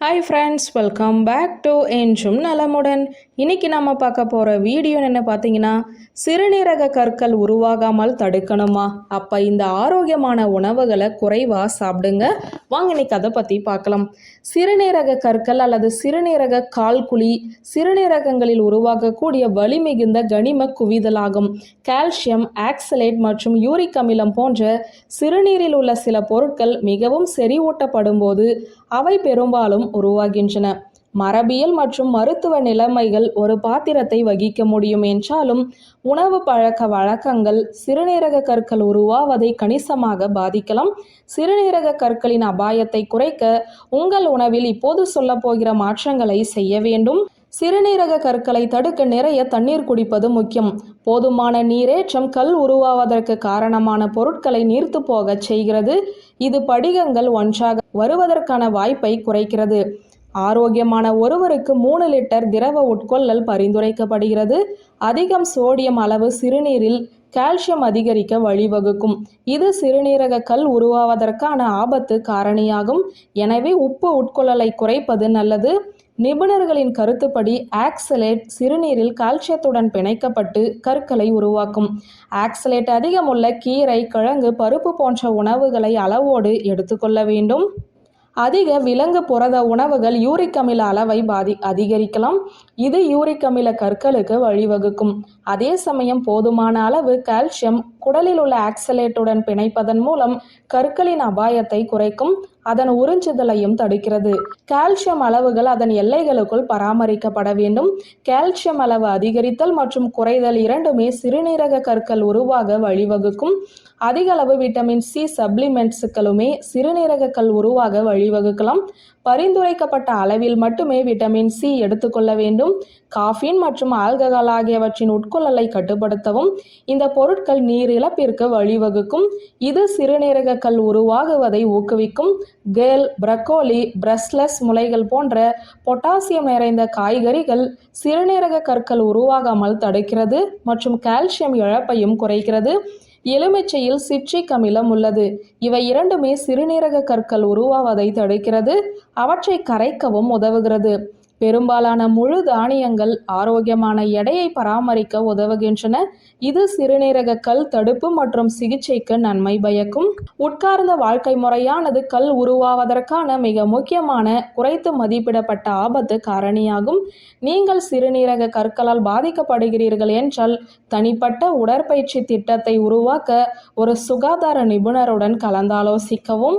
Hi friends welcome back to என்றும் நலமுடன் இன்னைக்கு நம்ம பார்க்க போகிற வீடியோ என்ன பார்த்தீங்கன்னா சிறுநீரக கற்கள் உருவாகாமல் தடுக்கணுமா? அப்போ இந்த ஆரோக்கியமான உணவுகளை குறைவாக சாப்பிடுங்க. வாங்க இன்னைக்கு அதை பற்றி பார்க்கலாம். சிறுநீரக கற்கள் அல்லது சிறுநீரக கால்குழி சிறுநீரகங்களில் உருவாகக்கூடிய வலி மிகுந்த கனிம குவிதலாகும் கால்சியம் ஆக்சலேட் மற்றும் யூரிக் அமிலம் போன்ற சிறுநீரில் உள்ள சில பொருட்கள் மிகவும் செறிவூட்டப்படும் போது அவை பெரும்பாலும் உருவாகின்றன. மரபியல் மற்றும் மருத்துவ நிலைமைகள் ஒரு பாத்திரத்தை வகிக்க முடியும் என்றாலும் உணவு பழக்க வழக்கங்கள் சிறுநீரக கற்கள் உருவாவதை கணிசமாக பாதிக்கலாம். சிறுநீரக கற்களின் அபாயத்தை குறைக்க உங்கள் உணவில் இப்போது சொல்லப்போகிற மாற்றங்களை செய்ய வேண்டும். சிறுநீரக கற்களை தடுக்க நிறைய தண்ணீர் குடிப்பது முக்கியம். போதுமான நீரேற்றம் கல் உருவாவதற்கு காரணமான பொருட்களை நீர்த்து போகச் செய்கிறது. இது படிகங்கள் ஒன்றாக வருவதற்கான வாய்ப்பை குறைக்கிறது. ஆரோக்கியமான ஒருவருக்கு மூணு லிட்டர் திரவ உட்கொள்ளல் பரிந்துரைக்கப்படுகிறது. அதிகம் சோடியம் அளவு சிறுநீரில் கால்சியம் அதிகரிக்க வழிவகுக்கும். இது சிறுநீரக கல் உருவாவதற்கான ஆபத்து காரணியாகும். எனவே உப்பு உட்கொள்ளலை குறைப்பது நல்லது. நிபுணர்களின் கருத்துப்படி ஆக்சலேட் சிறுநீரில் கால்சியத்துடன் பிணைக்கப்பட்டு கற்களை உருவாக்கும். ஆக்சலேட் அதிகமுள்ள கீரை கிழங்கு பருப்பு போன்ற உணவுகளை அளவோடு எடுத்துக்கொள்ள வேண்டும். அதிக விலங்கு புரத உணவுகள் யூரிக் அமில அளவை பாதி அதிகரிக்கலாம். இது யூரிக் அமில கற்களுக்கு வழிவகுக்கும். அதே சமயம் போதுமான அளவு கால்சியம் குடலில் உள்ள ஆக்சலேட்டுடன் பிணைப்பதன் மூலம் கற்களின் அபாயத்தை குறைக்கும் அதன் உறிஞ்சுதலையும் தடுக்கிறது. கால்சியம் அளவுகள் அதன் எல்லைகளுக்குள் பராமரிக்கப்பட வேண்டும். கால்சியம் அளவு அதிகரித்தல் மற்றும் குறைதல் இரண்டுமே சிறுநீரக கற்கள் உருவாக வழிவகுக்கும். அதிக அளவு விட்டமின் சி சப்ளிமெண்ட்ஸுகளுமே சிறுநீரக கல் உருவாக வழிவகுக்கலாம். பரிந்துரைக்கப்பட்ட அளவில் மட்டுமே விட்டமின் சி எடுத்துக்கொள்ள வேண்டும். காஃபின் மற்றும் ஆல்கஹால் ஆகியவற்றின் உட்கொள்ளலை கட்டுப்படுத்தவும். இந்த பொருட்கள் நீர் இழப்பிற்கு வழிவகுக்கும். இது சிறுநீரக கல் உருவாகுவதை ஊக்குவிக்கும். கேல் பிரக்கோலி பிரஸ்லஸ் முளைகள் போன்ற பொட்டாசியம் நிறைந்த காய்கறிகள் சிறுநீரக கற்கள் உருவாகாமல் தடுக்கிறது மற்றும் கால்சியம் இழப்பையும் குறைக்கிறது. எலுமிச்சையில் சிட்ரிக் அமிலம் உள்ளது. இவை இரண்டுமே சிறுநீரக கற்கள் உருவாவதை தடுக்கிறது. அவற்றை கரைக்கவும் உதவுகிறது. பெரும்பாலான முழு தானியங்கள் ஆரோக்கியமான எடையை பராமரிக்க உதவுகின்றன. இது சிறுநீரக கல் தடுப்பு மற்றும் சிகிச்சைக்கு நன்மை பயக்கும். உட்கார்ந்த வாழ்க்கை முறையானது கல் உருவாவதற்கான மிக முக்கியமான குறைத்து மதிப்பிடப்பட்ட ஆபத்து காரணியாகும். நீங்கள் சிறுநீரக கற்களால் பாதிக்கப்படுகிறீர்கள் என்றால் தனிப்பட்ட உடற்பயிற்சி திட்டத்தை உருவாக்க ஒரு சுகாதார நிபுணருடன் கலந்தாலோசிக்கவும்.